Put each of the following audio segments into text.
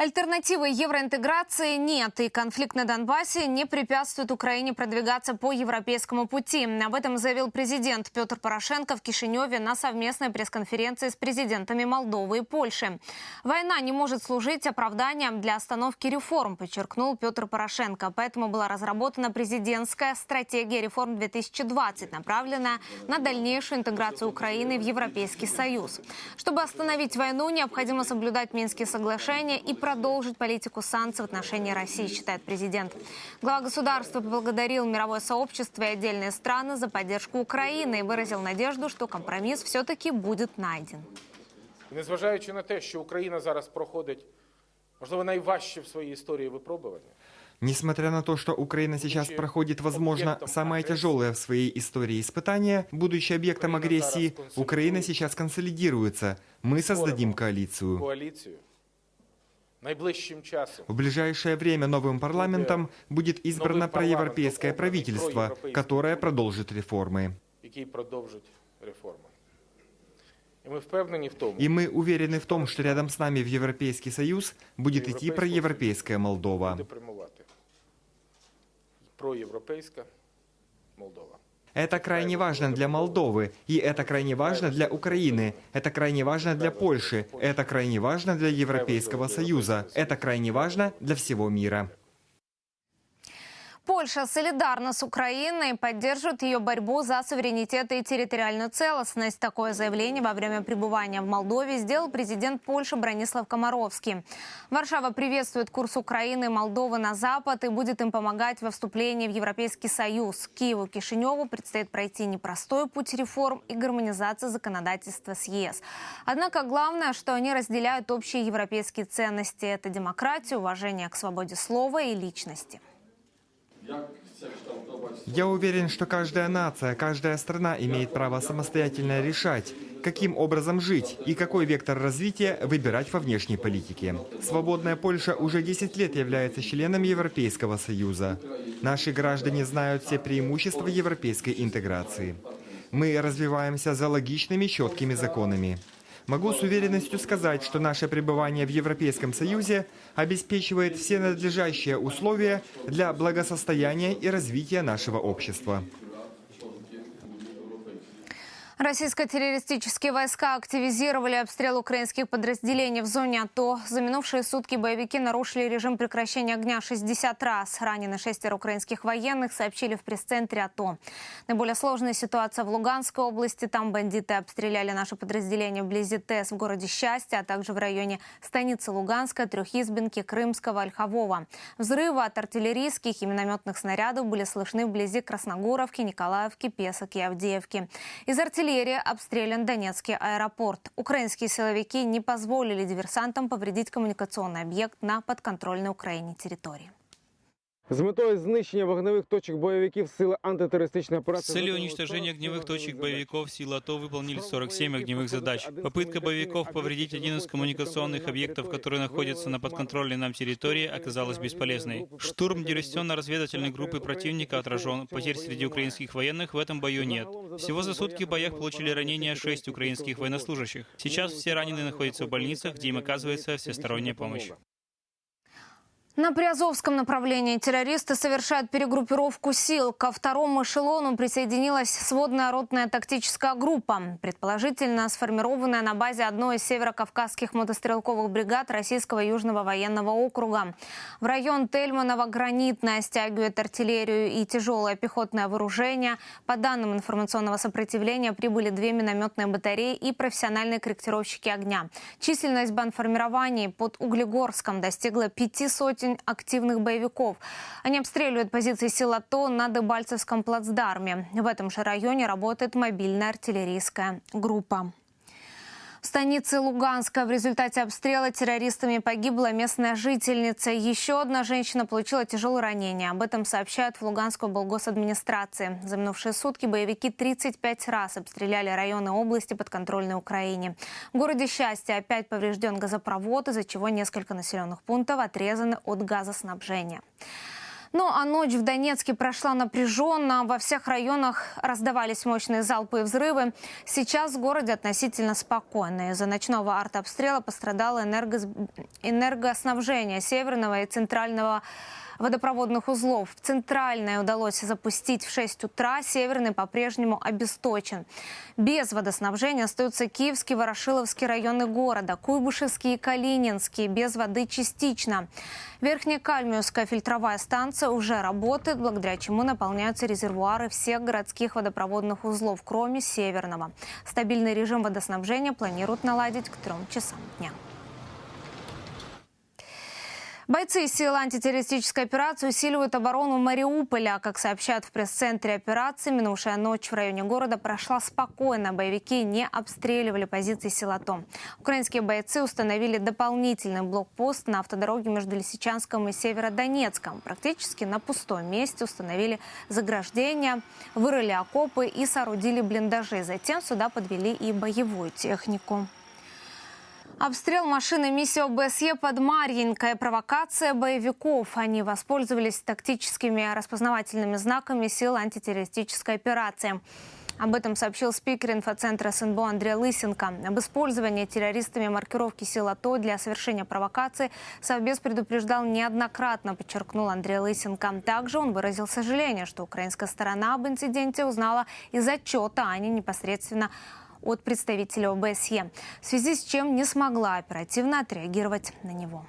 Альтернативы евроинтеграции нет, и конфликт на Донбассе не препятствует Украине продвигаться по европейскому пути. Об этом заявил президент Петр Порошенко в Кишиневе на совместной пресс-конференции с президентами Молдовы и Польши. Война не может служить оправданием для остановки реформ, подчеркнул Петр Порошенко. Поэтому была разработана президентская стратегия реформ 2020, направленная на дальнейшую интеграцию Украины в Европейский Союз. Чтобы остановить войну, необходимо соблюдать Минские соглашения и продолжить политику санкций в отношении России, считает президент. Глава государства поблагодарил мировое сообщество и отдельные страны за поддержку Украины и выразил надежду, что компромисс все-таки будет найден. Незважаючи на те, що Україна зараз проходить, можливо, найважче в своїй історії випробування, Несмотря на то, что Украина сейчас проходит, возможно, самое тяжелое в своей истории испытание, будучи объектом агрессии, Украина сейчас консолидируется. Мы создадим коалицию. коаліцію найближчим часом В ближайшее время новым парламентом будет избрано Новым проевропейское парламентом, правительство, проевропейское. которое продолжит реформы. який продовжить реформи. І ми впевнені в тому, И мы уверены в том, что рядом с нами в Европейский Союз будет идти проевропейская Молдова. буде прямувати проєвропейська Молдова. Это крайне важно для Молдовы, и это крайне важно для Украины, это крайне важно для Польши, это крайне важно для Европейского Союза, это крайне важно для всего мира. Польша солидарна с Украиной и поддерживает ее борьбу за суверенитет и территориальную целостность. Такое заявление во время пребывания в Молдове сделал президент Польши Бронислав Комаровский. Варшава приветствует курс Украины и Молдовы на Запад и будет им помогать во вступлении в Европейский Союз. Киеву Кишиневу предстоит пройти непростой путь реформ и гармонизации законодательства с ЕС. Однако главное, что они разделяют общие европейские ценности – это демократия, уважение к свободе слова и личности. Я уверен, что каждая нация, каждая страна имеет право самостоятельно решать, каким образом жить и какой вектор развития выбирать во внешней политике. Свободная Польша уже 10 лет является членом Европейского Союза. Наши граждане знают все преимущества европейской интеграции. Мы развиваемся за логичными, четкими законами. Могу с уверенностью сказать, что наше пребывание в Европейском Союзе обеспечивает все надлежащие условия для благосостояния и развития нашего общества. Российско-террористические войска активизировали обстрел украинских подразделений в зоне АТО. За минувшие сутки боевики нарушили режим прекращения огня 60 раз. Ранены шестеро украинских военных, сообщили в пресс-центре АТО. Наиболее сложная ситуация в Луганской области. Там бандиты обстреляли наши подразделения вблизи ТЭС в городе Счастье, а также в районе станицы Луганска, Трехизбинки, Крымского, Ольхового. Взрывы от артиллерийских и минометных снарядов были слышны вблизи Красногоровки, Николаевки, Песок и Авдеевки. Из артиллерии обстрелян Донецкий аэропорт. Украинские силовики не позволили диверсантам повредить коммуникационный объект на подконтрольной Украине территории. З метою знищення вогневих точок бойовиків сили антитерористичної С операції целью виконали уничтожения 47 огневых точек задач. боевиков силы АТО выполнили 47 огневых задач. Попытка боевиков повредить один из коммуникационных объектов, который находится на подконтрольной нам территории, оказалась бесполезной. Штурм диверсионно-разведывательной группы противника отражен. Потерь среди украинских военных в этом бою нет. Всего за сутки в боях получили ранения 6 украинских военнослужащих. Сейчас все раненые находятся в больницах, где им оказывается всесторонняя помощь. На Приазовском направлении террористы совершают перегруппировку сил. Ко второму эшелону присоединилась сводная ротная тактическая группа, предположительно сформированная на базе одной из северокавказских мотострелковых бригад Российского Южного военного округа. В район Тельманова гранитная стягивает артиллерию и тяжелое пехотное вооружение. По данным информационного сопротивления прибыли две минометные батареи и профессиональные корректировщики огня. Численность бандформирований под Углегорском достигла пяти сотен активных боевиков. Они обстреливают позиции сил АТО на Дебальцевском плацдарме. В этом же районе работает мобильная артиллерийская группа. В станице Луганска в результате обстрела террористами погибла местная жительница. Еще одна женщина получила тяжелое ранение. Об этом сообщают в Луганскую облгосадминистрации. За минувшие сутки боевики 35 раз обстреляли районы области подконтрольной Украине. В городе Счастье опять поврежден газопровод, из-за чего несколько населенных пунктов отрезаны от газоснабжения. Ну а ночь в Донецке прошла напряженно. Во всех районах раздавались мощные залпы и взрывы. Сейчас в городе относительно спокойно. Из-за ночного артобстрела пострадало энергос- энергоснабжение северного и центрального водопроводных узлов. Центральное удалось запустить в 6 утра, северный по-прежнему обесточен. Без водоснабжения остаются Киевский, Ворошиловский районы города, Куйбышевский и Калининский, без воды частично. Верхнекальмиевская фильтровая станция уже работает, благодаря чему наполняются резервуары всех городских водопроводных узлов, кроме северного. Стабильный режим водоснабжения планируют наладить к трем часам дня. Бойцы сил антитеррористической операции усиливают оборону Мариуполя. Как сообщают в пресс-центре операции, минувшая ночь в районе города прошла спокойно. Боевики не обстреливали позиции сил АТО. Украинские бойцы установили дополнительный блокпост на автодороге между Лисичанском и Северодонецком. Практически на пустом месте установили заграждения, вырыли окопы и соорудили блиндажи. Затем сюда подвели и боевую технику. Обстрел машины миссии ОБСЕ под Марьинкой. Провокация боевиков. Они воспользовались тактическими распознавательными знаками сил антитеррористической операции. Об этом сообщил спикер инфоцентра СНБО Андрей Лысенко. Об использовании террористами маркировки сил АТО для совершения провокации Совбез предупреждал неоднократно, подчеркнул Андрей Лысенко. Также он выразил сожаление, что украинская сторона об инциденте узнала из отчета, а не непосредственно от представителя ОБСЕ, в связи с чем не смогла оперативно отреагировать на него.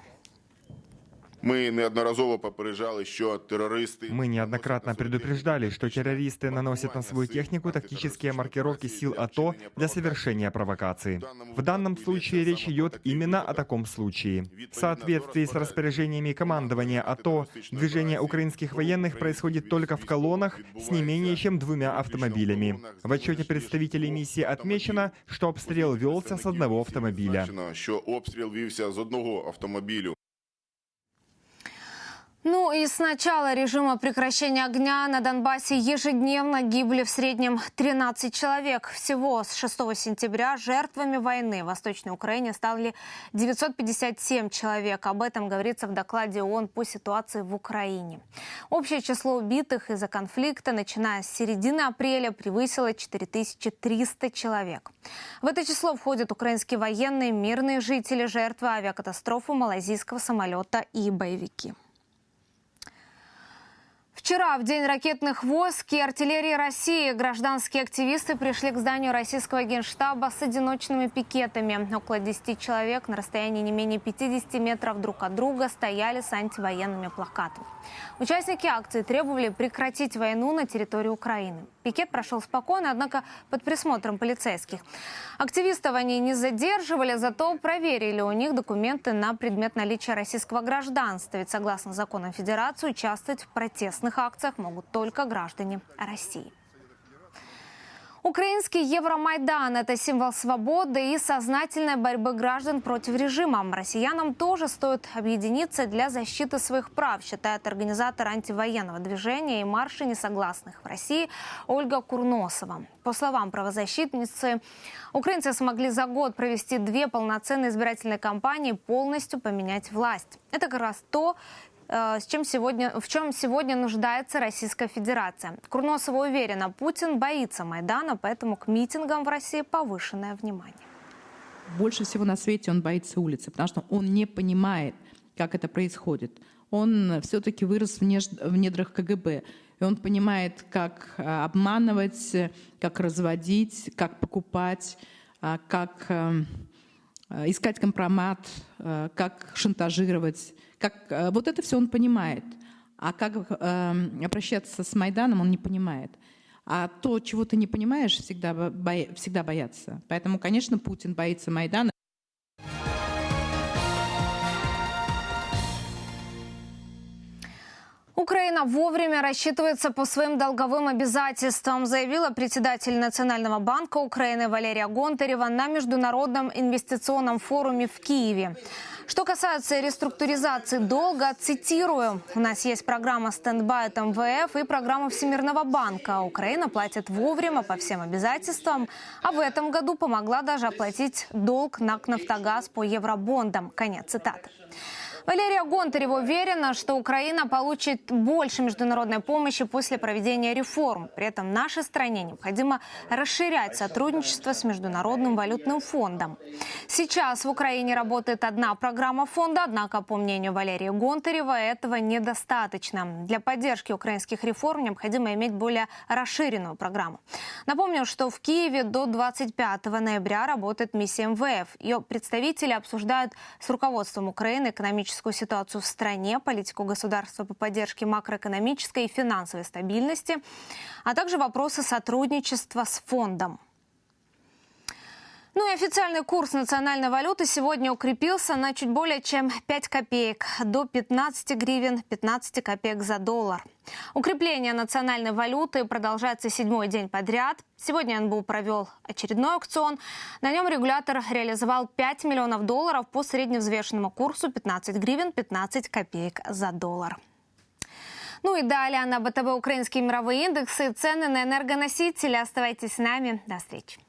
Ми неодноразово попереджали, що терористи Мы неоднократно предупреждали, что террористы наносят на свою технику тактические маркировки сил АТО для совершения провокации. В данном случае речь идет именно о таком случае. В соответствии с распоряжениями командования АТО, движение украинских военных происходит только в колоннах с не менее чем двумя автомобилями. В отчете представителей миссии отмечено, что обстрел велся с одного автомобиля. Зазначено, що обстріл вівся з одного автомобілю. Ну и с начала режима прекращения огня на Донбассе ежедневно гибли в среднем 13 человек. Всего с 6 сентября жертвами войны в Восточной Украине стали 957 человек. Об этом говорится в докладе ООН по ситуации в Украине. Общее число убитых из-за конфликта, начиная с середины апреля, превысило 4300 человек. В это число входят украинские военные, мирные жители, жертвы авиакатастрофы малазийского самолета и боевики. Вчера, в день ракетных войск и артиллерии России, гражданские активисты пришли к зданию российского генштаба с одиночными пикетами. Около 10 человек на расстоянии не менее 50 метров друг от друга стояли с антивоенными плакатами. Участники акции требовали прекратить войну на территории Украины. Пикет прошел спокойно, однако под присмотром полицейских. Активистов они не задерживали, зато проверили у них документы на предмет наличия российского гражданства. Ведь согласно законам Федерации участвовать в протестных акциях могут только граждане России. Украинский Евромайдан – это символ свободы и сознательной борьбы граждан против режима. Россиянам тоже стоит объединиться для защиты своих прав, считает организатор антивоенного движения и марша несогласных в России Ольга Курносова. По словам правозащитницы, украинцы смогли за год провести две полноценные избирательные кампании, полностью поменять власть. Это как раз то, с чем сегодня, в чем сегодня нуждается Российская Федерация. Курносова уверена, Путин боится Майдана, поэтому к митингам в России повышенное внимание. больше всего на свете он боится улицы, потому что он не понимает, как это происходит. Он все-таки вырос в, в недрах КГБ, и он понимает, как а, обманывать, э, как разводить, как покупать, как э, э, искать компромат, э, как шантажировать. Как, э, вот это все он понимает. А как э, обращаться с Майданом, он не понимает. А то, чего ты не понимаешь, всегда, бо- боя- всегда боятся. Поэтому, конечно, Путин боится Майдана. Украина вовремя рассчитывается по своим долговым обязательствам, заявила председатель Национального банка Украины Валерия Гонтарева на Международном инвестиционном форуме в Киеве. Что касается реструктуризации долга, цитирую, у нас есть программа «Стендбай» от МВФ и программа Всемирного банка. Украина платит вовремя по всем обязательствам, а в этом году помогла даже оплатить долг на «Нафтогаз» по евробондам. Конец цитаты. Валерия Гонтарева уверена, что Украина получит больше международной помощи после проведения реформ. При этом нашей стране необходимо расширять сотрудничество с Международным валютным фондом. Сейчас в Украине работает одна программа фонда, однако, по мнению Валерии Гонтарева, этого недостаточно. Для поддержки украинских реформ необходимо иметь более расширенную программу. Напомню, что в Киеве до 25 ноября работает миссия МВФ. Ее представители обсуждают с руководством Украины экономическую ситуацию в стране, политику государства по поддержке макроэкономической и финансовой стабильности, а также вопросы сотрудничества с фондом. Ну и официальный курс национальной валюты сегодня укрепился на чуть более чем 5 копеек, до 15 гривен 15 копеек за доллар. Укрепление национальной валюты продолжается седьмой день подряд. Сегодня НБУ провел очередной аукцион. На нем регулятор реализовал 5 миллионов долларов по средневзвешенному курсу 15 гривен 15 копеек за доллар. Ну и далее на БТВ «Украинские мировые индексы» цены на энергоносители. Оставайтесь с нами. До встречи.